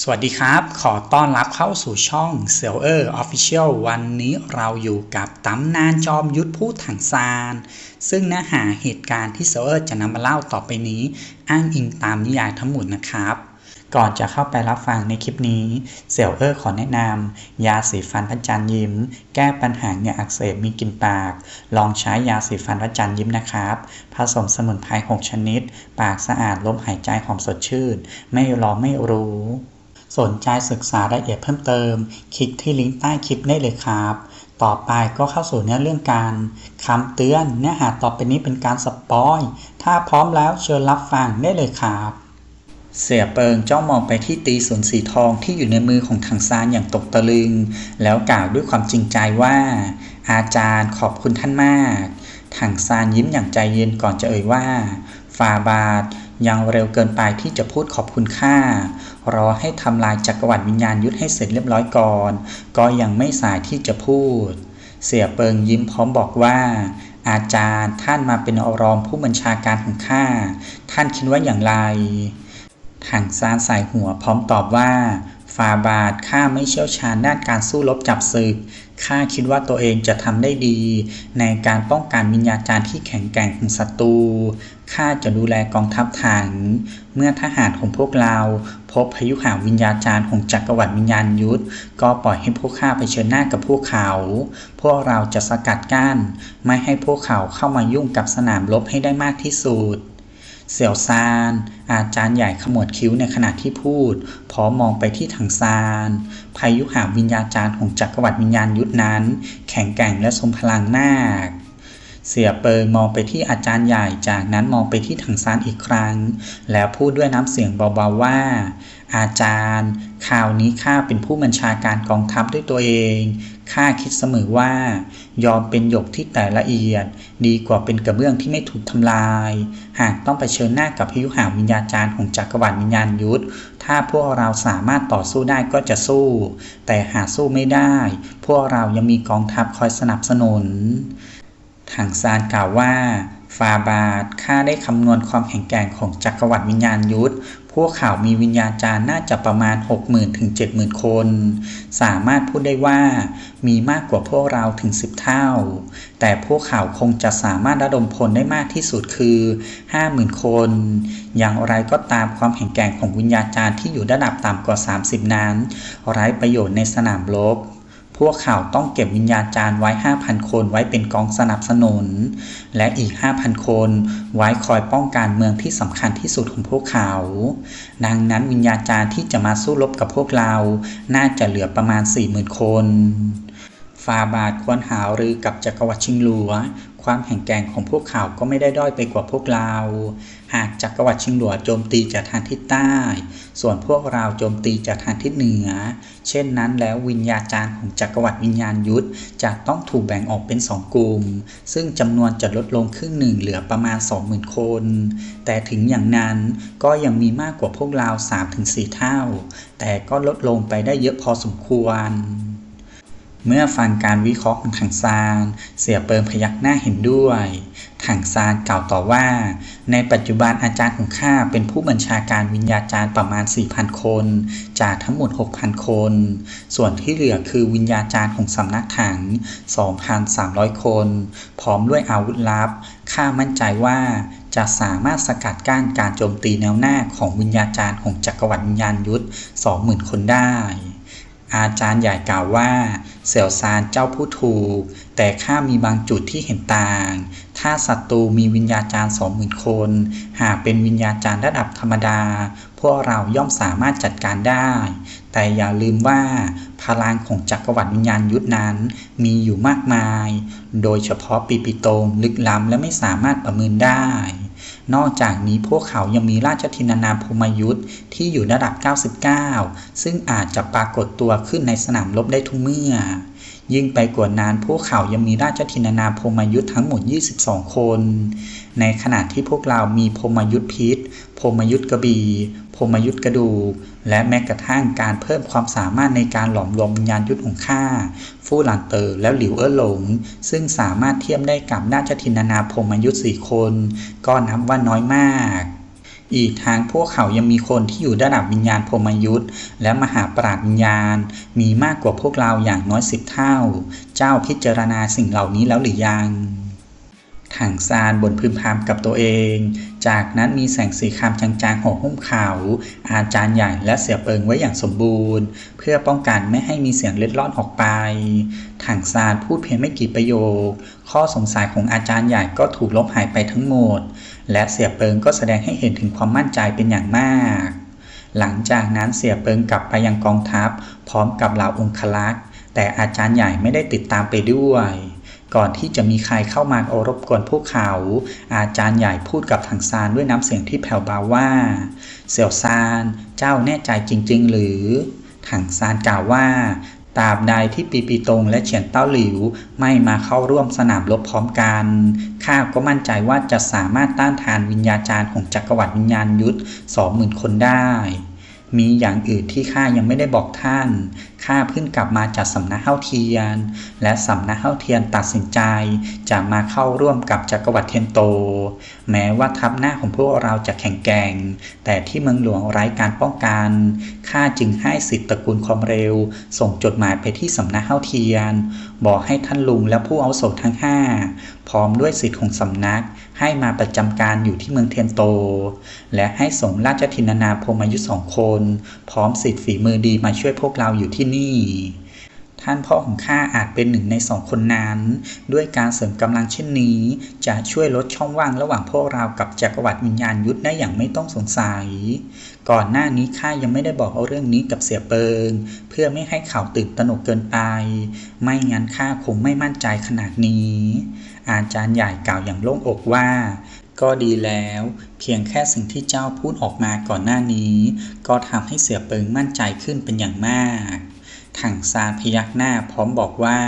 สวัสดีครับ ขอต้อนรับเข้าสู่ช่อง s e l l e r Official วันนี้เราอยู่กับตำนานจอมยุทธพูดถังซาน ซึ่งเนื้อหาเหตุการณ์ที่ s e l l e r จะนำมาเล่าต่อไปนี้ อ้างอิงตามนิยายทั้งหมดนะครับ ก่อนจะเข้าไปรับฟังในคลิปนี้เซลเออร์ขอแนะนำยาสีฟันพระจันยิ้ม แก้ปัญหาเหงื่ออักเสบมีกลิ่นปาก ลองใช้ยาสีฟันพระจันยิ้มนะครับผสมสมุนไพร6ชนิด ปากสะอาดลมหายใจหอมสดชื่น ไม่รอไม่รู้ สนใจศึกษารายละเอียดเพิ่มเติม คลิกที่ลิงก์ใต้คลิปได้เลยครับ ต่อไปก็เข้าสู่เนื้อเรื่องการคำเตือนเนื้อหาต่อไปนี้เป็นการสปอย ถ้าพร้อมแล้วเชิญรับฟังได้เลยครับ เสียเปิงจ้องมองไปที่ตีสนสีทองที่อยู่ในมือของทางซานอย่างตกตะลึง แล้วกล่าวด้วยความจริงใจว่า อาจารย์ขอบคุณท่านมากทางซานยิ้มอย่างใจเย็นก่อนจะเอ่ยว่าฟาบาท ยังเร็วเกินไปที่จะพูดขอบคุณค่า รอให้ทำลายจักรวรรดิวิญญาณยุทธให้เสร็จเรียบร้อยก่อน ก็ยังไม่สายที่จะพูด เสียเปิงยิ้มพร้อมบอกว่า อาจารย์ท่านมาเป็นอรองผู้บัญชาการของข้าท่านคิดว่าอย่างไรถังซานใส่หัวพร้อมตอบว่าฟาบาทข้าไม่เชี่ยวชาญด้านการสู้รบจับศึก ข้าคิดว่าตัวเองจะทำได้ดี ในการป้องกันวิญญาจารย์ที่แข็งแกร่งของศัตรู ข้าจะดูแลกองทัพถัง เมื่อทหารของพวกเรา พบพายุหาวิญญาจารย์ของจักรวรรดิวิญญาณยุทธ ก็ปล่อยให้พวกข้าไปเชิญหน้ากับพวกเขา พวกเราจะสกัดกั้น ไม่ให้พวกเขาเข้ามายุ่งกับสนามรบให้ได้มากที่สุด เสี่ยวซาน อาจารย์ใหญ่ขมวดคิ้วในขณะที่พูด พร้อมมองไปที่ถังซานพายุหาวิญญาจารย์ของจักรวรรดิวิญญาณยุทธนั้น แข็งแกร่งและทรงพลังมากเสียเปิงมองไปที่อาจารย์ใหญ่ จากนั้นมองไปที่ถังซานอีกครั้ง แล้วพูดด้วยน้ำเสียงเบาๆว่า อาจารย์ ข่าวนี้ข้าเป็นผู้บัญชาการกองทัพด้วยตัวเอง ข้าคิดเสมอว่า ยอมเป็นหยกที่แต่ละเอียด ดีกว่าเป็นกระเบื้องที่ไม่ถูกทำลาย หากต้องไปเชิญหน้ากับพยุหาวิญญาจารย์ของจักรวรรดิวิญญาณยุทธถ้าพวกเราสามารถต่อสู้ได้ก็จะสู้ แต่หากสู้ไม่ได้ พวกเรายังมีกองทัพคอยสนับสนุนถังซานกล่าวว่าฟาบาทข้าได้คำนวณความแข็งแกร่งของจักรวรรดิวิญญาณยุทธ พวกเขามีวิญญาจารย์น่าจะประมาณ 60,000ถึง70,000 คน สามารถพูดได้ว่ามีมากกว่าพวกเราถึง 10 เท่า แต่พวกเขาคงจะสามารถระดมพลได้มากที่สุดคือ 50,000 คน อย่างไรก็ตามความแข็งแกร่งของวิญญาจารย์ที่อยู่ระดับต่ำกว่า 30 นั้น ไร้ประโยชน์ในสนามรบ วกเขาต้องเก็บวิญญาจารย์ไว้ 5,000 คนไว้เป็นกองสนับสนุน และอีก 5,000 คนไว้คอยป้องกันเมืองที่สำคัญที่สุดของพวกเขา ดังนั้นวิญญาจารย์ที่จะมาสู้รบกับพวกเรา น่าจะเหลือประมาณ 40,000 คนฟาบาทควรหารือกับจักรวรรดิชิงหลัว ความแข็งแกร่งของพวกเขาก็ไม่ได้ด้อยไปกว่าพวกเรา หากจักรวรรดิชิงหลัวโจมตีจากทางทิศใต้ ส่วนพวกเราโจมตีจากทางทิศเหนือ เช่นนั้นแล้ววิญญาจารย์ของจักรวรรดิวิญญาณยุทธจะต้องถูกแบ่งออกเป็นสองกลุ่ม ซึ่งจำนวนจะลดลงครึ่งหนึ่งเหลือประมาณ 20,000 คน แต่ถึงอย่างนั้นก็ยังมีมากกว่าพวกเรา 3-4 เท่า แต่ก็ลดลงไปได้เยอะพอสมควร เมื่อฟังการวิเคราะห์ของถังซาน เสียเปิงพยักหน้าเห็นด้วยถังซานกล่าวต่อว่า ในปัจจุบันอาจารย์ของข้าเป็นผู้บัญชาการวิญญาจารย์ประมาณ 4,000 คน จากทั้งหมด 6,000 คน ส่วนที่เหลือคือวิญญาจารย์ของสำนักถัง 2,300 คน พร้อมด้วยอาวุธลับ ข้ามั่นใจว่าจะสามารถสกัดกั้นการโจมตีแนวหน้าของวิญญาจารย์ของจักรวรรดิวิญญาณยุทธ 20,000 คนได้อาจารย์ใหญ่กล่าวว่า เสี่ยวซานเจ้าผู้ถูก แต่ข้ามีบางจุดที่เห็นต่าง ถ้าศัตรูมีวิญญาจารย์สองหมื่นคน หากเป็นวิญญาจารย์ระดับธรรมดา พวกเราย่อมสามารถจัดการได้ แต่อย่าลืมว่า พลังของจักรวรรดิวิญญาณยุทธนั้นมีอยู่มากมาย โดยเฉพาะปีปิโตงลึกล้ำและไม่สามารถประเมินได้ นอกจากนี้พวกเขายังมีราชทินานามพมยุทธ์ที่อยู่ระดับ 99 ซึ่งอาจจะปรากฏตัวขึ้นในสนามรบได้ทุกเมื่อ ยิ่งไปกว่านั้นพวกเขายังมีราชทินานาพมยุทธ์ทั้งหมด 22 คน ในขณะที่พวกเรามีพมยุทธ์พิษพมยุทธ์กระบี่พมยุทธ์กระดูก และแม้กระทั่งการเพิ่มความสามารถในการหลอมรวมวิญญาณยุทธของข้าฟู่หลันเตอร์และหลิวเอ๋อหลง ซึ่งสามารถเทียบได้กับราชทินานาพมยุทธ์สี่คน ก็นับว่าน้อยมาก อีกทางพวกเขายังมีคนที่อยู่ระดับวิญญาณพรมยุทธ์และมหาปราชญวิญญาณ มีมากกว่าพวกเราอย่างน้อยสิบเท่า เจ้าพิจารณาสิ่งเหล่านี้แล้วหรือยังถังซานบนพึมพำกับตัวเอง จากนั้นมีแสงสีครามจางๆห่อหุ้มเขา อาจารย์ใหญ่และเสียเปิงไว้อย่างสมบูรณ์ เพื่อป้องกันไม่ให้มีเสียงเล็ดลอดออกไป ถังซานพูดเพียงไม่กี่ประโยค ข้อสงสัยของอาจารย์ใหญ่ก็ถูกลบหายไปทั้งหมด และเสียเปิงก็แสดงให้เห็นถึงความมั่นใจเป็นอย่างมาก หลังจากนั้นเสียเปิงกลับไปยังกองทัพ พร้อมกับเหล่าองคลักษ์แต่อาจารย์ใหญ่ไม่ได้ติดตามไปด้วย ก่อนที่จะมีใครเข้ามาโอรบกวนพวกเขา อาจารย์ใหญ่พูดกับถังซานด้วยน้ำเสียงที่แผ่วเบาว่า เสี่ยวซาน เจ้าแน่ใจจริง ๆ หรือถังซานกล่าวว่า ตราบใดที่ปีปีตงและเฉียนเต้าหลิวไม่มาเข้าร่วมสนามรบพร้อมกันข้าก็มั่นใจว่าจะสามารถต้านทานวิญญาจารย์ของจักรวรรดิวิญญาณยุทธสองหมื่นคนได้ มีอย่างอื่นที่ข้ายังไม่ได้บอกท่าน ข้าเพิ่งกลับมาจากสำนักเฮ้าเทียน และสำนักเฮ้าเทียนตัดสินใจจะมาเข้าร่วมกับจักรวรรดิเทียนโต แม้ว่าทัพหน้าของพวกเราจะแข็งแกร่ง แต่ที่เมืองหลวงไร้การป้องกัน ข้าจึงให้สิทธิตระกูลความเร็ว ส่งจดหมายไปที่สำนักเฮ้าเทียน บอกให้ท่านลุงและผู้เอาโสทั้งห้าพร้อมด้วยสิทธิของสำนัก ให้มาประจำการอยู่ที่เมืองเทียนโต และให้ส่งราชทินานาพรหมยุทธสองคน พร้อมสิทธิฝีมือดีมาช่วยพวกเราอยู่ที่นี่ ท่านพ่อของข้าอาจเป็นหนึ่งในสองคนนั้น ด้วยการเสริมกำลังเช่นนี้ จะช่วยลดช่องว่างระหว่างพวกเรากับจักรวรรดิวิญญาณยุทธได้อย่างไม่ต้องสงสัย ก่อนหน้านี้ข้ายังไม่ได้บอกเอาเรื่องนี้กับเสียเปิง เพื่อไม่ให้เขาตื่นตระหนกเกินไป ไม่งั้นข้าคงไม่มั่นใจขนาดนี้ อาจารย์ใหญ่กล่าวอย่างโล่งอกว่า ก็ดีแล้ว เพียงแค่สิ่งที่เจ้าพูดออกมาก่อนหน้านี้ ก็ทำให้เสียเปิงมั่นใจขึ้นเป็นอย่างมากถังซานพยักหน้าพร้อมบอกว่า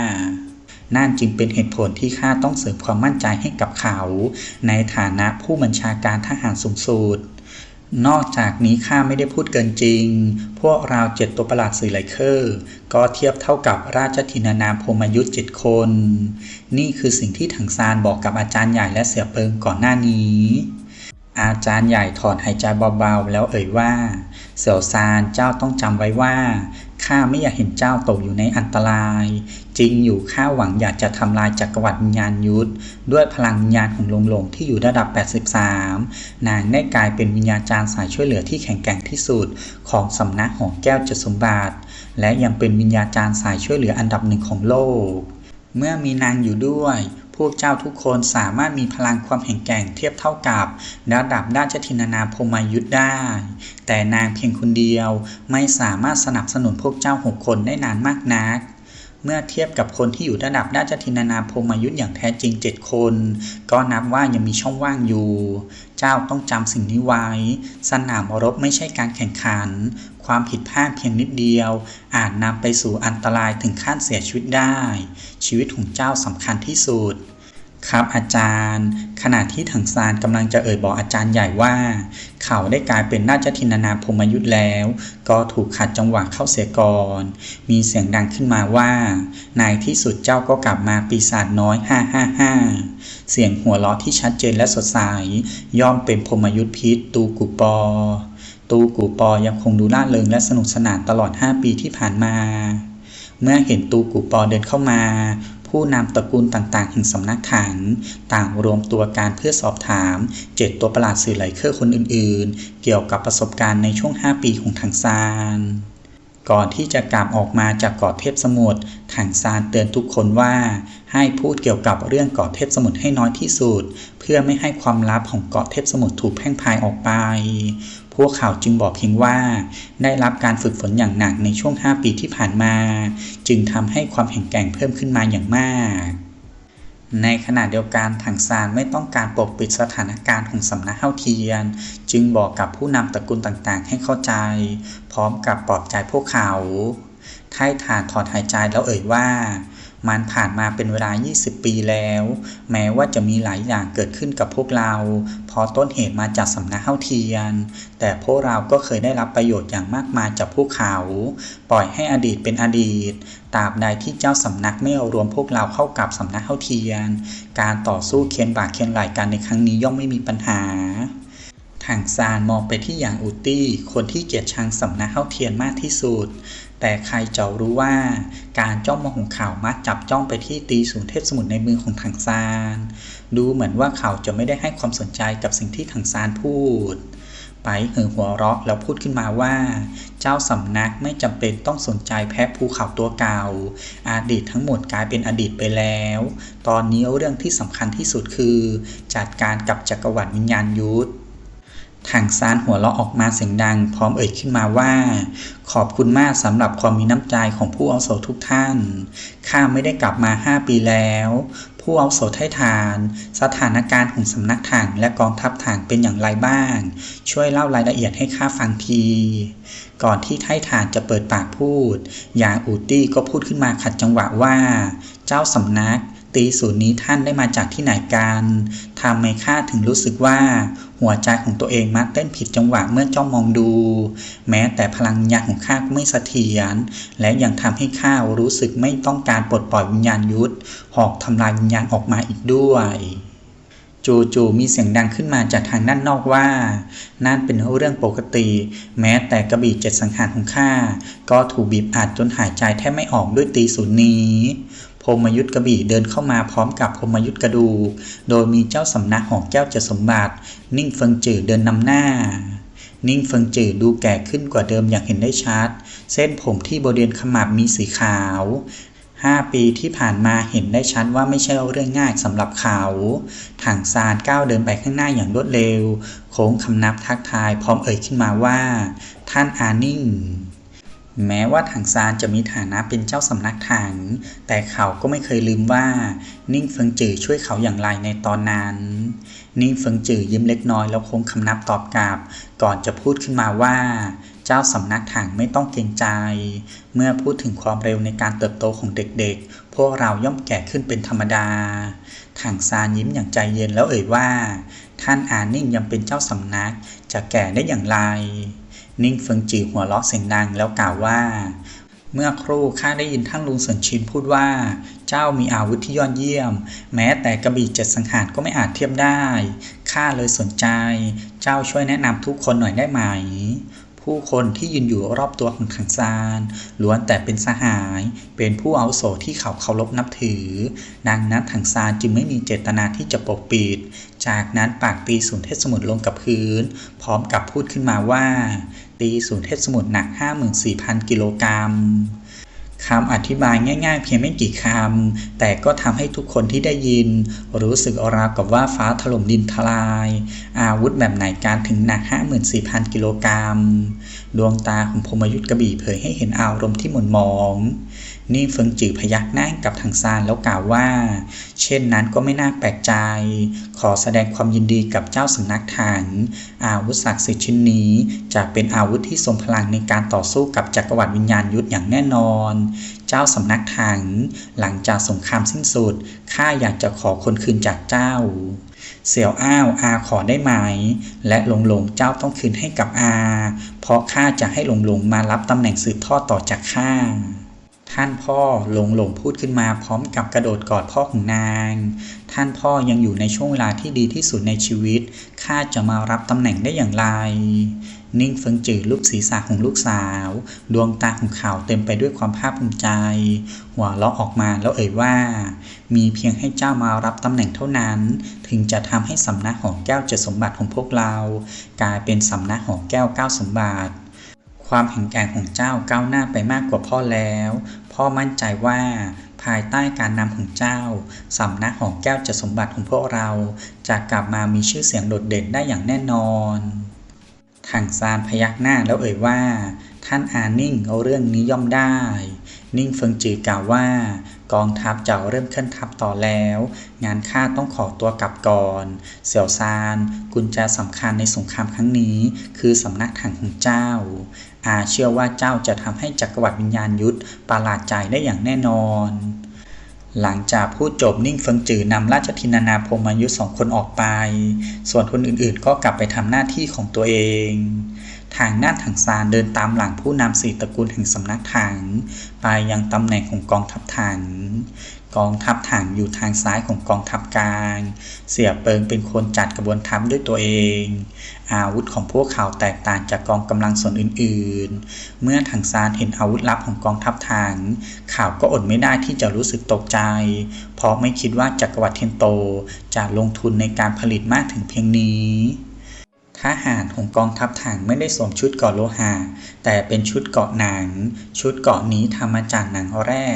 นั่นจึงเป็นเหตุผลที่ข้าต้องเสริมความมั่นใจให้กับเขา ในฐานะผู้บัญชาการทหารสูงสุด นอกจากนี้ข้าไม่ได้พูดเกินจริง พวกเราเจ็ดตัวประหลาดสื่อไลเคอร์ ก็เทียบเท่ากับราชธินานามพมยุทธ์เจ็ดคน นี่คือสิ่งที่ถังซานบอกกับอาจารย์ใหญ่และเสียเปิงก่อนหน้านี้ อาจารย์ใหญ่ถอนหายใจเบาๆ แล้วเอ่ยว่า เสี่ยวซานเจ้าต้องจำไว้ว่าข้าไม่อยากเห็นเจ้าตกอยู่ในอันตราย จริงอยู่ข้าหวังอยากจะทำลายจักรวรรดิญาณยุทธด้วยพลังวิญญาณของหลงหลงที่อยู่ระดับ 83 นางได้กลายเป็นวิญญาจารย์สายช่วยเหลือที่แข็งแกร่งที่สุด ของสำนักหอแก้วจดสมบัติและยังเป็นวิญญาจารย์สายช่วยเหลืออันดับหนึ่งของโลก เมื่อมีนางอยู่ด้วย พวกเจ้าทุกคนสามารถมีพลังความแข็งแกร่งเทียบเท่ากับระดับด้านชทินานาพรหมยุทธ์ได้ แต่นางเพียงคนเดียวไม่สามารถสนับสนุนพวกเจ้าหกคนได้นานมากนัก เมื่อเทียบกับคนที่อยู่ระดับด้าชทินานาพรหมยุทธ์อย่างแท้จริงเจ็ดคน ก็นับว่ายังมีช่องว่างอยู่ เจ้าต้องจำสิ่งนี้ไว้ สนามรบไม่ใช่การแข่งขัน ความผิดพลาดเพียงนิดเดียว อาจนำไปสู่อันตรายถึงขั้นเสียชีวิตได้ ชีวิตของเจ้าสำคัญที่สุด ครับอาจารย์ ขณะที่ถังซานกำลังจะเอ่ยบอกอาจารย์ใหญ่ว่า เขาได้กลายเป็นราชทินานาพรหมยุทธ์แล้ว ก็ถูกขัดจังหวะเข้าเสียก่อน มีเสียงดังขึ้นมาว่าในที่สุดเจ้าก็กลับมาปีศาจน้อย555เสียงหัวเราะที่ชัดเจนและสดใสย่อมเป็นพรหมยุทธพิษตูกุปอ ตูกูปอยังคงดูล่าเริงและสนุกสนานตลอด 5 ปีที่ผ่านมาเมื่อเห็นตูกูปอเดินเข้ามาผู้นำตระกูลต่างๆแห่งสำนักถังต่างรวมตัวการเพื่อสอบถามเจ็ดตัวประหลาดสื่อไหลเคอร์คนอื่นๆ เกี่ยวกับประสบการณ์ในช่วง 5 ปีของถังซานก่อนที่จะกลับออกมาจากเกาะเทพสมุทรถังซานเตือนทุกคนว่า ให้พูดเกี่ยวกับเรื่องเกาะเทพสมุทรให้น้อยที่สุด เพื่อไม่ให้ความลับของเกาะเทพสมุทรถูกแพร่งพายออกไป พวกเขาจึงบอกเพียงว่า ได้รับการฝึกฝนอย่างหนักในช่วง 5 ปีที่ผ่านมา จึงทำให้ความแข็งแกร่งเพิ่มขึ้นมาอย่างมากในขณะเดียวกันถังซานไม่ต้องการปกปิดสถานการณ์ของสำนักเฮ้าเทียน จึงบอกกับผู้นำตระกูลต่างๆ ให้เข้าใจ พร้อมกับปลอบใจพวกเขา ไท่ฐานถอดหายใจแล้วเอ่ยว่า มันผ่านมาเป็นเวลา 20 ปีแล้ว แม้ว่าจะมีหลายอย่างเกิดขึ้นกับพวกเรา เพราะต้นเหตุมาจากสำนักเฮ้าเทียน แต่พวกเราก็เคยได้รับประโยชน์อย่างมากมายจากพวกเขา ปล่อยให้อดีตเป็นอดีตตราบใดที่เจ้าสำนักไม่เอารวมพวกเราเข้ากับสำนักเฮ้าเทียน การต่อสู้เคียนบากเคียนไหลกันในครั้งนี้ย่อมไม่มีปัญหาถังซานมองไปที่หยางอูตี้ คนที่เกลียดชังสำนักเฮาเทียนมากที่สุด แต่ใครจะรู้ว่า การจ้องมองของเขามักจับจ้องไปที่ตีศูนย์เทพสมุทรในมือของถังซาน ดูเหมือนว่าเขาจะไม่ได้ให้ความสนใจกับสิ่งที่ถังซานพูดไปเหิงหัวเราะแล้วพูดขึ้นมาว่า เจ้าสำนักไม่จำเป็นต้องสนใจแพะภูเขาตัวเก่าอดีตทั้งหมดกลายเป็นอดีตไปแล้ว ตอนนี้เรื่องที่สำคัญที่สุดคือ จัดการกับจักรวรรดิวิญญาณยุทธ ถังซานหัวเราะออกมาเสียงดัง พร้อมเอ่ยขึ้นมาว่า ขอบคุณมากสำหรับความมีน้ำใจของผู้อาวุโสทุกท่าน ข้าไม่ได้กลับมาห้าปีแล้ว ผู้อาวุโสไททาน สถานการณ์ของสำนักถังและกองทัพถังเป็นอย่างไรบ้าง ช่วยเล่ารายละเอียดให้ข้าฟังที ก่อนที่ไททานจะเปิดปากพูดยางอูตี้ก็พูดขึ้นมาขัดจังหวะว่า เจ้าสำนัก ตีศูนย์นี้ท่านได้มาจากที่ไหนกันทำไมข้าถึงรู้สึกว่า หัวใจของตัวเองมักเต้นผิดจังหวะเมื่อจ้องมองดู แม้แต่พลังญาณของข้าก็ไม่เสถียร และยังทำให้ข้ารู้สึกไม่ต้องการปลดปล่อยวิญญาณยุทธหอกทำลายวิญญาณออกมาอีกด้วยจู่ๆมีเสียงดังขึ้นมาจากทางด้านนอกว่า นั่นเป็นเรื่องปกติ แม้แต่กระบี่เจ็ดสังหารของข้า ก็ถูกบีบอัดจนหายใจแทบไม่ออกด้วยตีศูนย์นี้ พมยุทธกระบี่เดินเข้ามาพร้อมกับพมยุทธกระดู โดยมีเจ้าสำนักหอแก้วเจดสมบัติ นิ่งเฟิงจือเดินนำหน้า นิ่งเฟิงจือดูแก่ขึ้นกว่าเดิมอย่างเห็นได้ชัด เส้นผมที่บริเวณขมับมีสีขาวห้าปีที่ผ่านมาเห็นได้ชัดว่าไม่ใช่เรื่องง่ายสำหรับเขาถังซานก้าวเดินไปข้างหน้าอย่างรวดเร็ว โค้งคำนับทักทายพร้อมเอ่ยขึ้นมาว่า ท่านอานิ่ง แม้ว่าถังซานจะมีฐานะเป็นเจ้าสำนักถัง แต่เขาก็ไม่เคยลืมว่า นิ่งเฟิงจือช่วยเขาอย่างไรในตอนนั้น นิ่งเฟิงจือยิ้มเล็กน้อยแล้วโค้งคำนับตอบกลับ ก่อนจะพูดขึ้นมาว่า เจ้าสำนักถังไม่ต้องเกรงใจ เมื่อพูดถึงความเร็วในการเติบโตของเด็กๆ พวกเราย่อมแก่ขึ้นเป็นธรรมดา ถังซานยิ้มอย่างใจเย็นแล้วเอ่ยว่า ท่านอานิ่งยังเป็นเจ้าสำนัก จะแก่ได้อย่างไร นิ่งเฟิงจือหัวเราะเสียงดังแล้วกล่าวว่า เมื่อครู่ข้าได้ยินท่านลุงเสินชินพูดว่า เจ้ามีอาวุธที่ยอดเยี่ยม แม้แต่กระบี่เจ็ดสังหารก็ไม่อาจเทียบได้ข้าเลยสนใจ เจ้าช่วยแนะนำทุกคนหน่อยได้ไหมผู้คนที่ยืนอยู่รอบตัวของถังซานล้วนแต่เป็นสหาย เป็นผู้อาวุโสที่เขาเคารพนับถือ ดังนั้นถังซานจึงไม่มีเจตนาที่จะปกปิด จากนั้นปากตีศูนเทพสมุทรลงกับพื้น พร้อมกับพูดขึ้นมาว่า ตีศูนย์เทพสมุทรหนัก 54,000 กิโลกรัมคำอธิบายง่าย ๆ เพียงไม่กี่คำ แต่ก็ทำให้ทุกคนที่ได้ยิน รู้สึกอราวกับว่าฟ้าถล่มดินทลาย อาวุธแบบไหนการถึงหนัก 54,000 กิโลกรัม ดวงตาของพมยุทธกระบี่เผยให้เห็นอารมณ์ที่หม่นหมอง นี่เฟิงจือพยักหน้ากับทางซานแล้วกล่าวว่า เช่นนั้นก็ไม่น่าแปลกใจ ขอแสดงความยินดีกับเจ้าสำนักถัง อาวุธศักดิ์สิทธิ์ชิ้นนี้ จะเป็นอาวุธที่ทรงพลังในการต่อสู้กับจักรวรรดิวิญญาณยุทธอย่างแน่นอน เจ้าสำนักถัง หลังจากสงครามสิ้นสุดข้าอยากจะขอคนคืนจากเจ้าเสี่ยวอ้าวอาขอได้ไหม และหลงหลงเจ้าต้องคืนให้กับอา เพราะข้าจะให้หลงหลงมารับตำแหน่งสืบทอดต่อจากข้า ท่านพ่อหลงหลงพูดขึ้นมาพร้อมกับกระโดดกอดพ่อของนาง ท่านพ่อยังอยู่ในช่วงเวลาที่ดีที่สุดในชีวิต ข้าจะมารับตำแหน่งได้อย่างไร นิ่งเฟิงจือลูกศีรษะของลูกสาว ดวงตาของเขาเต็มไปด้วยความภาคภูมิใจ หัวเราะออกมาแล้วเอ่ยว่า มีเพียงให้เจ้ามารับตำแหน่งเท่านั้น ถึงจะทำให้สำนักหอแก้วเจ็ดสมบัติของพวกเรา กลายเป็นสำนักหอแก้วเก้าสมบัติ ความแข็งแกร่งของเจ้าก้าวหน้าไปมากกว่าพ่อแล้ว พ่อมั่นใจว่าภายใต้การนำของเจ้า สำนักของแก้วจะสมบัติของพวกเราจะกลับมามีชื่อเสียงโดดเด่นได้อย่างแน่นอนถังซานพยักหน้าแล้วเอ่ยว่า ท่านอานิ่งเอาเรื่องนี้ย่อมได้ นิ่งเฟิงจือกล่าวว่า กองทัพจะเริ่มเคลื่อนทัพต่อแล้ว งานข้าต้องขอตัวกลับก่อน เสี่ยวซานกุญแจสำคัญในสงครามครั้งนี้ คือสำนักถังของเจ้า อาเชื่อว่าเจ้าจะทำให้จักรวรรดิวิญญาณยุทธประหลาดใจได้อย่างแน่นอน หลังจากพูดจบนิ่งเฟิงจือนำราชธินานาพรหมยุทธสองคนออกไป ส่วนคนอื่นๆ ก็กลับไปทำหน้าที่ของตัวเองทางด้าถังซานเดินตามหลังผู้นำสี่ตระกูลแห่งสำนักถัง ไปยังตำแหน่งของกองทัพถัง กองทัพถังอยู่ทางซ้ายของกองทัพกลาง เสี่ยเปิงเป็นคนจัดกระบวนทัพด้วยตัวเอง อาวุธของพวกเขาแตกต่างจากกองกำลังส่วนอื่นๆ เมื่อถังซานเห็นอาวุธลับของกองทัพถังข่าวก็อดไม่ได้ที่จะรู้สึกตกใจ เพราะไม่คิดว่าจักรวรรดิเทนโตจะลงทุนในการผลิตมากถึงเพียงนี้ ทหารของกองทัพถังไม่ได้สวมชุดเกราะโลหะ แต่เป็นชุดเกราะหนัง ชุดเกราะนี้ทำมาจากหนังแร่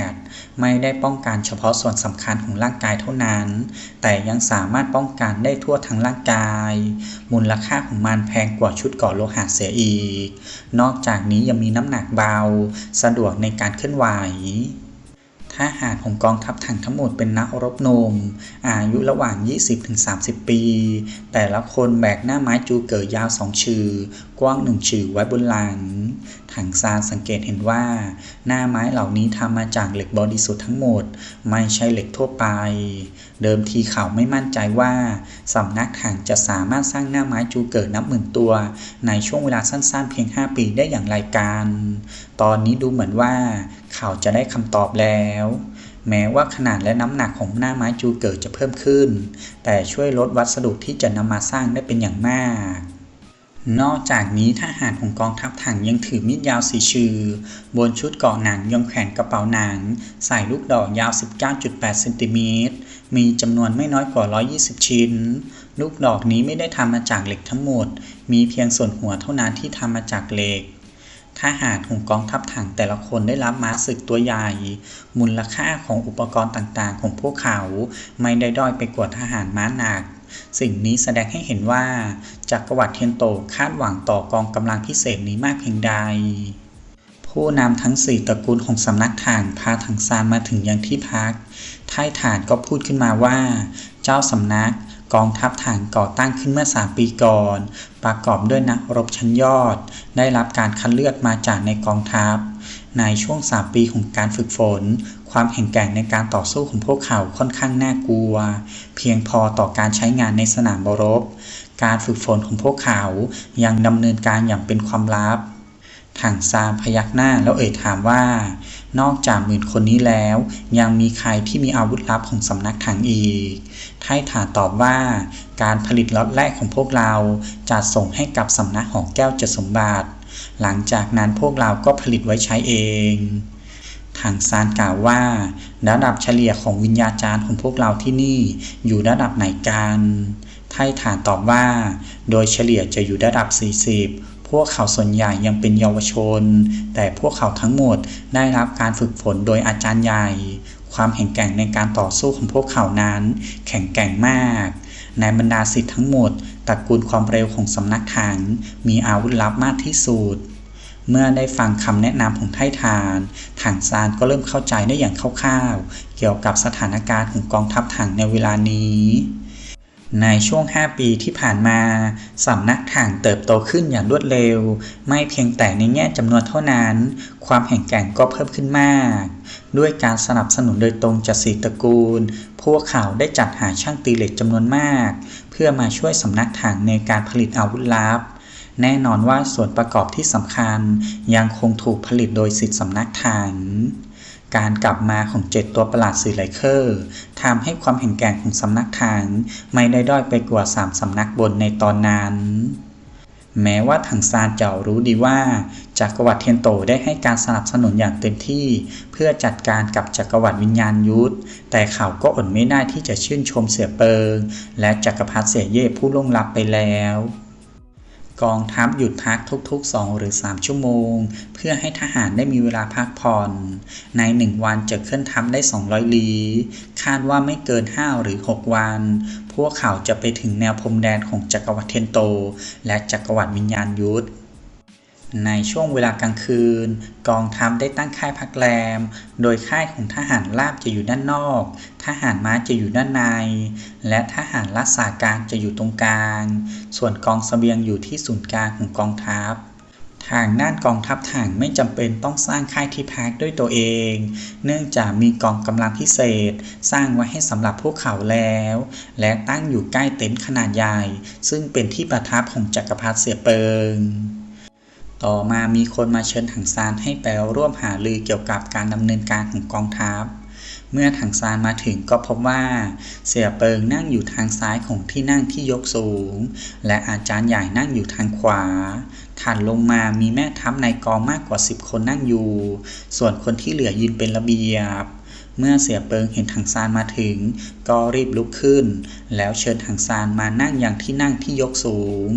ไม่ได้ป้องกันเฉพาะส่วนสำคัญของร่างกายเท่านั้น แต่ยังสามารถป้องกันได้ทั่วทั้งร่างกาย มูลค่าของมันแพงกว่าชุดเกราะโลหะเสียอีก นอกจากนี้ยังมีน้ำหนักเบา สะดวกในการเคลื่อนไหว ทหารของกองทัพถังทั้งหมดเป็นนักรบนม อายุระหว่าง 20-30 ปี แต่ละคนแบกหน้าไม้จูเก๋ยาวสองชื่อกว้างหนึ่งชื่อไว้บนหลัง ถังซานสังเกตเห็นว่า หน้าไม้เหล่านี้ทำมาจากเหล็กบริสุทธิ์ทั้งหมด ไม่ใช่เหล็กทั่วไป เดิมทีเขาไม่มั่นใจว่าสำนักถังจะสามารถสร้างหน้าไม้จูเกิดนับหมื่นตัว ในช่วงเวลาสั้นๆ เพียง 5 ปีได้อย่างไรกัน ตอนนี้ดูเหมือนว่า เขาจะได้คำตอบแล้ว แม้ว่าขนาดและน้ำหนักของหน้าไม้จูเกิดจะเพิ่มขึ้น แต่ช่วยลดวัสดุที่จะนำมาสร้างได้เป็นอย่างมาก นอกจากนี้ทหารของกองทัพถังยังถือมีดยาวสีชือ บนชุดเกาะหนังยังแขวนกระเป๋าหนัง ใส่ลูกดอกยาว 19.8เซนติเมตร มีจำนวนไม่น้อยกว่า 120 ชิ้น ลูกดอกนี้ไม่ได้ทำมาจากเหล็กทั้งหมด มีเพียงส่วนหัวเท่านั้นที่ทำมาจากเหล็กทหารของกองทัพถังแต่ละคนได้รับม้าศึกตัวใหญ่ มูลค่าของอุปกรณ์ต่างๆ ของพวกเขาไม่ได้ด้อยไปกว่าทหารม้าหนัก สิ่งนี้แสดงให้เห็นว่าจักรวรรดิเทียนโตคาดหวังต่อกองกำลังพิเศษนี้มากเพียงใด ผู้นำทั้งสี่ตระกูลของสำนักฐานพาถังซานมาถึงยังที่พักท้ายฐานก็พูดขึ้นมาว่า เจ้าสำนักกองทัพฐานก่อตั้งขึ้นเมื่อสามปีก่อน ประกอบด้วยนักรบชั้นยอด ได้รับการคัดเลือกมาจากในกองทัพ ในช่วงสามปีของการฝึกฝน ความแข็งแกร่งในการต่อสู้ของพวกเขาค่อนข้างน่ากลัว เพียงพอต่อการใช้งานในสนามบรบ การฝึกฝนของพวกเขายังดำเนินการอย่างเป็นความลับถังซานพยักหน้าแล้วเอ่ยถามว่า นอกจากหมื่นคนนี้แล้ว ยังมีใครที่มีอาวุธลับของสำนักถังอีกไทฐาตอบว่า การผลิตล็อตแรกของพวกเราจะส่งให้กับสำนักหอแก้วเจดสมบัติ หลังจากนั้นพวกเราก็ผลิตไว้ใช้เอง ถังซานกล่าวว่า ระดับเฉลี่ยของวิญญาจารย์ของพวกเราที่นี่อยู่ระดับไหนกันไทฐานตอบว่า โดยเฉลี่ยจะอยู่ระดับ 40 พวกเขาส่วนใหญ่ยังเป็นเยาวชน แต่พวกเขาทั้งหมดได้รับการฝึกฝนโดยอาจารย์ใหญ่ ความแข็งแกร่งในการต่อสู้ของพวกเขานั้น แข็งแกร่งมากในบรรดาสิทธิ์ทั้งหมดตระกูลความเร็วของสำนักถังมีอาวุธลับมากที่สุด เมื่อได้ฟังคำแนะนำของไททานถังซานก็เริ่มเข้าใจได้อย่างคร่าวๆ เกี่ยวกับสถานการณ์ของกองทัพถังในเวลานี้ ในช่วง 5 ปีที่ผ่านมาสำนักถังเติบโตขึ้นอย่างรวดเร็ว ไม่เพียงแต่ในแง่จำนวนเท่านั้น ความแข็งแกร่งก็เพิ่มขึ้นมาก ด้วยการสนับสนุนโดยตรงจากสีตระกูล พวกเขาได้จัดหาช่างตีเหล็กจำนวนมาก เพื่อมาช่วยสำนักถังในการผลิตอาวุธลับ แน่นอนว่าส่วนประกอบที่สำคัญยังคงถูกผลิตโดยสิทธิสำนักถังการกลับมาของเจ็ดตัวประหลาดสีไลเคอร์ทำให้ความแข็งแกร่งของสำนักถังไม่ได้ด้อยไปกว่าสามสำนักบนในตอนนั้น แม้ว่าถังซานจะรู้ดีว่า จักรวรรดิเทียนโตได้ให้การสนับสนุนอย่างเต็มที่ เพื่อจัดการกับจักรวรรดิวิญญาณยุทธ แต่เขาก็อดไม่ได้ที่จะชื่นชมเสี่ยเปิง และจักรพรรดิเสียเย่ผู้ล่วงลับไปแล้ว กองทัพหยุดพักทุก ๆ 2 หรือ 3 ชั่วโมง เพื่อให้ทหารได้มีเวลาพักผ่อน ใน 1 วันจะเคลื่อนทัพได้ 200 ลี้ คาดว่าไม่เกิน 5 หรือ 6 วัน พวกเขาจะไปถึงแนวพรมแดนของจักรวรรดิเทนโต และจักรวรรดิวิญญาณยุทธ ในช่วงเวลากลางคืน กองทัพได้ตั้งค่ายพักแรม โดยค่ายของทหารราบจะอยู่ด้านนอก ทหารม้าจะอยู่ด้านใน และทหารรักษาการจะอยู่ตรงกลาง ส่วนกองเสบียงอยู่ที่ศูนย์กลางของกองทัพทางด้านกองทัพถังไม่จำเป็นต้องสร้างค่ายที่พักด้วยตัวเอง เนื่องจากมีกองกำลังพิเศษ สร้างไว้ให้สำหรับพวกเขาแล้ว และตั้งอยู่ใกล้เต็นท์ขนาดใหญ่ ซึ่งเป็นที่ประทับของจักรพรรดิเสียเปิง ต่อมามีคนมาเชิญถังซานให้ไปร่วมหารือเกี่ยวกับการดำเนินการของกองทัพ เมื่อถังซานมาถึงก็พบว่าเสี่ยเปิงนั่งอยู่ทางซ้ายของที่นั่งที่ยกสูง และอาจารย์ใหญ่นั่งอยู่ทางขวาถัดลงมามีแม่ทัพในกองมากกว่า 10 คนนั่งอยู่ ส่วนคนที่เหลือยืนเป็นระเบียบเมื่อเสียเปิงเห็นถังซานมาถึง ก็รีบลุกขึ้น แล้วเชิญถังซานมานั่งอย่างที่นั่งที่ยกสูง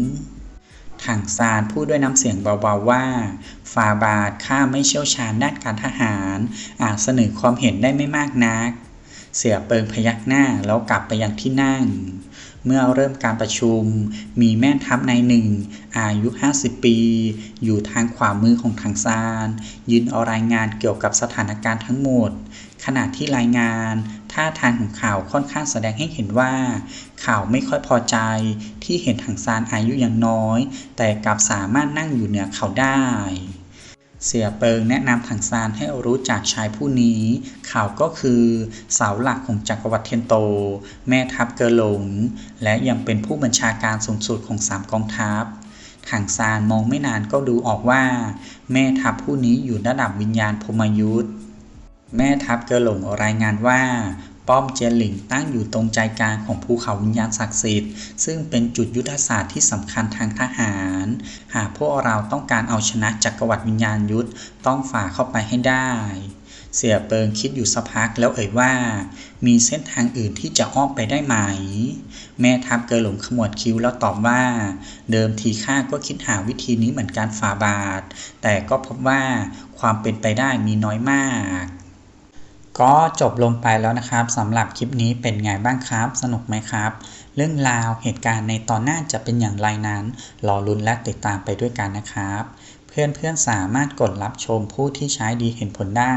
ถังซานพูดด้วยน้ำเสียงเบาๆว่า ฟาบาทข้าไม่เชี่ยวชาญด้านการทหาร อาจเสนอความเห็นได้ไม่มากนัก เสียเปิงพยักหน้าแล้วกลับไปยังที่นั่ง เมื่อเริ่มการประชุม มีแม่ทัพนายหนึ่ง อายุ 50 ปี อยู่ทางขวามือของถังซานยืนเอารายงานเกี่ยวกับสถานการณ์ทั้งหมด ขณะที่รายงาน ท่าทางของข่าวค่อนข้างแสดงให้เห็นว่า ข่าวไม่ค่อยพอใจที่เห็นถังซานอายุยังน้อย แต่กลับสามารถนั่งอยู่เหนือเขาได้ เสียเปิงแนะนำถังซานให้รู้จักชายผู้นี้ ข่าวก็คือเสาหลักของจักรวรรดิเทียนโต แม่ทัพเกอหลง และยังเป็นผู้บัญชาการสูงสุดของสามกองทัพถังซานมองไม่นานก็ดูออกว่า แม่ทัพผู้นี้อยู่ระดับวิญญาณพมยุทธ์ แม่ทัพเกอหลงรายงานว่า ป้อมเจยนหลิงตั้งอยู่ตรงใจกลางของภูเขาวิญญาณศักดิ์สิทธิ์ ซึ่งเป็นจุดยุทธศาสตร์ที่สำคัญทางทหาร หากพวกเราต้องการเอาชนะจักรวรรดิวิญญาณยุทธต้องฝ่าเข้าไปให้ได้ เสี่ยเปิงคิดอยู่สักพักแล้วเอ่ยว่า มีเส้นทางอื่นที่จะอ้อมไปได้ไหม แม่ทัพเกอหลงขมวดคิ้วแล้วตอบว่า เดิมทีข้าก็คิดหาวิธีนี้เหมือนการฝ่าบาท แต่ก็พบว่าความเป็นไปได้มีน้อยมาก ก็จบลงไปแล้วนะครับสำหรับคลิปนี้เป็นไงบ้างครับ สนุกไหมครับ เรื่องราวเหตุการณ์ในตอนหน้าจะเป็นอย่างไรนั้น รอลุ้นและติดตามไปด้วยกันนะครับ เพื่อนๆสามารถกดรับชมผู้ที่ใช้ดีเห็นผลได้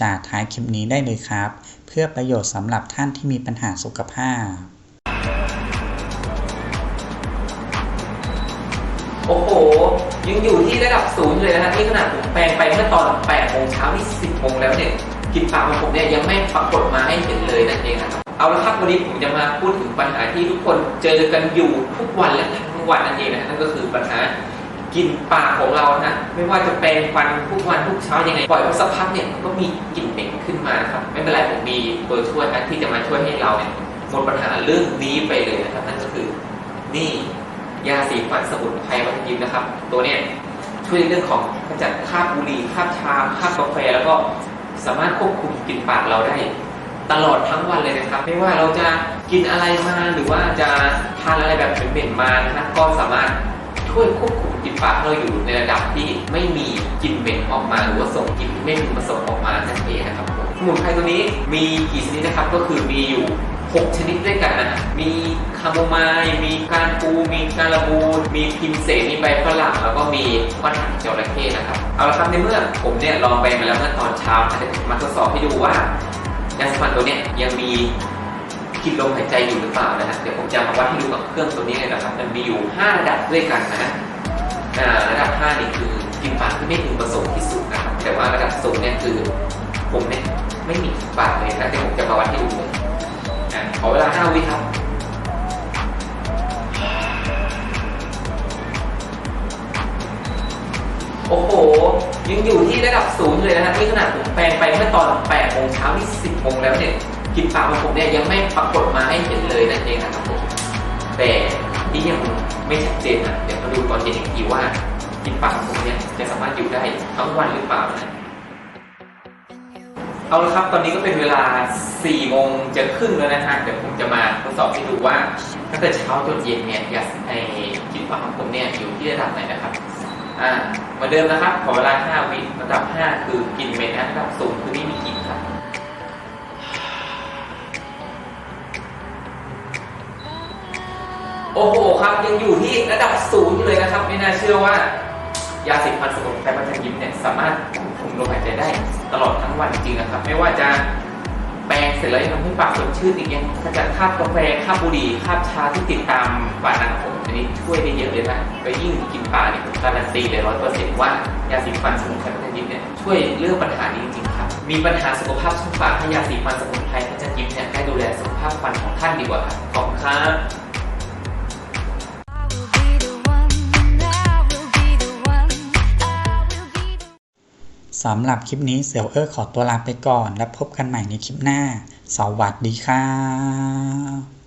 จากท้ายคลิปนี้ได้เลยครับ เพื่อประโยชน์สำหรับท่านที่มีปัญหาสุขภาพ โอ้โห ยังอยู่ที่ระดับศูนย์เลยนะฮะที่ขนาดผมแปลงไปเมื่อตอน8โมงเช้าที่10โมงแล้วเนี่ย กินปากของผมเนี่ยยังไม่ปรากฏมาให้เห็นเลยนั่นเองครับเอาละครับวันนี้ผมจะมาพูดถึงปัญหาที่ทุกคนเจอกันอยู่ทุกวันและทั้งวันนั่นเองนะนั่นก็คือปัญหากินปากของเรานะไม่ว่าจะแปรงฟันทุกวันทุกเช้ายังไงปล่อยไว้สักพักเนี่ยมันก็มีกลิ่นเหม็นขึ้นมาครับไม่เป็นไรผมมีตัวช่วยนะที่จะมาช่วยให้เราเนี่ยหมดปัญหาเรื่องนี้ไปเลยนะครับนั่นก็คือนี่ยาสีฟันสมุนไพรวัตยิมนะครับ ตัวเนี้ยช่วยเรื่องของขจัดคราบบุหรี่คราบชาคราบกาแฟแล้วก็ สามารถควบคุมกลิ่นปากเราได้ ตลอดทั้งวันเลยนะครับ ไม่ว่าเราจะกินอะไรมาหรือว่าจะทานอะไรแบบเหม็นๆมานะครับก็สามารถช่วยควบคุมกลิ่นปากเราอยู่ในระดับที่ไม่มีกลิ่นเหม็นออกมา หรือว่าส่งกลิ่นที่ไม่พึงประสงออกมานั่นเองนะครับผ สมุนไพรตัวนี้มีกี่ชนิดนะครับ ก็คือมีอยู่ 6 ชนิดด้วยกันนะ มีคาโมไมล์มีการปูมีการะบูนมีพิมเสนมีใบฝรั่ง แล้วก็มีก้อนหางจระเข้นะครับ เอาละครับในเมื่อผมเนี่ยลองไปมาแล้วเมื่อตอนเช้านะมาทดสอบให้ดูว่ายาสมันตัวเนี้ยยังมีกลินลมหายใจอยู่หรือเปล่านะฮะเดี๋ยวผมจะมาวัดให้ดูกับเครื่องตัวนี้เลยนะครับ มันมีอยู่ 5 ระดับด้วยกันนะระดับ 5 นี่คือกลินปากที่ไม่พึงประสงค์ที่สุดนะครับแต่ว่าระดับสูงเนี่ยคือผมเนี่ย ไม่มีกลิ่ากเลยนะเดี๋ยวผมจะมาวัดให้ดูเลยอะขอเวลา5วิครับโอ้โห ยังอยู่ที่ระดับศูนย์เลยนะฮะที่ขนาดผมแปลงไปเมื่อตอน8โมงเช้าที่ 10โมงแล้วเนี่ยกินปากของผมเนี่ยยังไม่ปรากฏมาให้เห็นเลยนั่นเองนะครับผมแต่นี่ยังไม่ชัดเจนนะเดี๋ยวมาดูตอนเย็นอีกทีว่ากินปากของผมเนี่ยจะสามารถอยู่ได้ทั้งวันหรือเปล่านะ เอาละครับ ตอนนี้ก็เป็นเวลา4โมงจะครึ่งแล้วนะฮะเดี๋ยวผมจะมาทดสอบให้ดูว่าตั้งแต่เช้าจนเย็นเนี่ยยาไอกินปาของผมเนี่ยอยู่ที่ระดับไหนนะครับ อ่าเหมือนเดิมนะครับ ขอเวลา 5 วิระดับ 5 คือกินเมนนะระดับสูงคือไม่มีกลินครับโอ้โหครับยังอยู่ที่ระดับศูนย์อยู่เลยนะครับ ไม่น่าเชื่อว่า ยาสีฟันสมุนไพรปัญยิ้มเนี่ยสามารถคุมลมหายใจได้ ตลอดทั้งวันจริงๆนะครับ ไม่ว่าจะแปรงเสร็จแล้วยังทำให้ปากสดชื่นอีกยังขจัดคราบกาแฟคราบบุหรี่คราบชาที่ติดตามปากหนังผมอันนี้ช่วยได้เยอะเลยนะไปยิ่งกินปลาเนี่ยผมการันตีเลยร้อยเปอร์เซ็นต์ว่ายาสีฟันสมุนไพรปัญยิ้มเนี่ยช่วยเรื่องปัญหานี้จริงๆครับ มีปัญหาสุขภาพช่องปากให้ยาสีฟันสมุนไพรปัญยิ้มเนี่ยได้ดูแลสุขภาพฟันของท่านดีกว่าครับขอบคุณครับ สำหรับคลิปนี้เซลเออร์ขอตัวลาไปก่อน แล้วพบกันใหม่ในคลิปหน้า สวัสดีครับ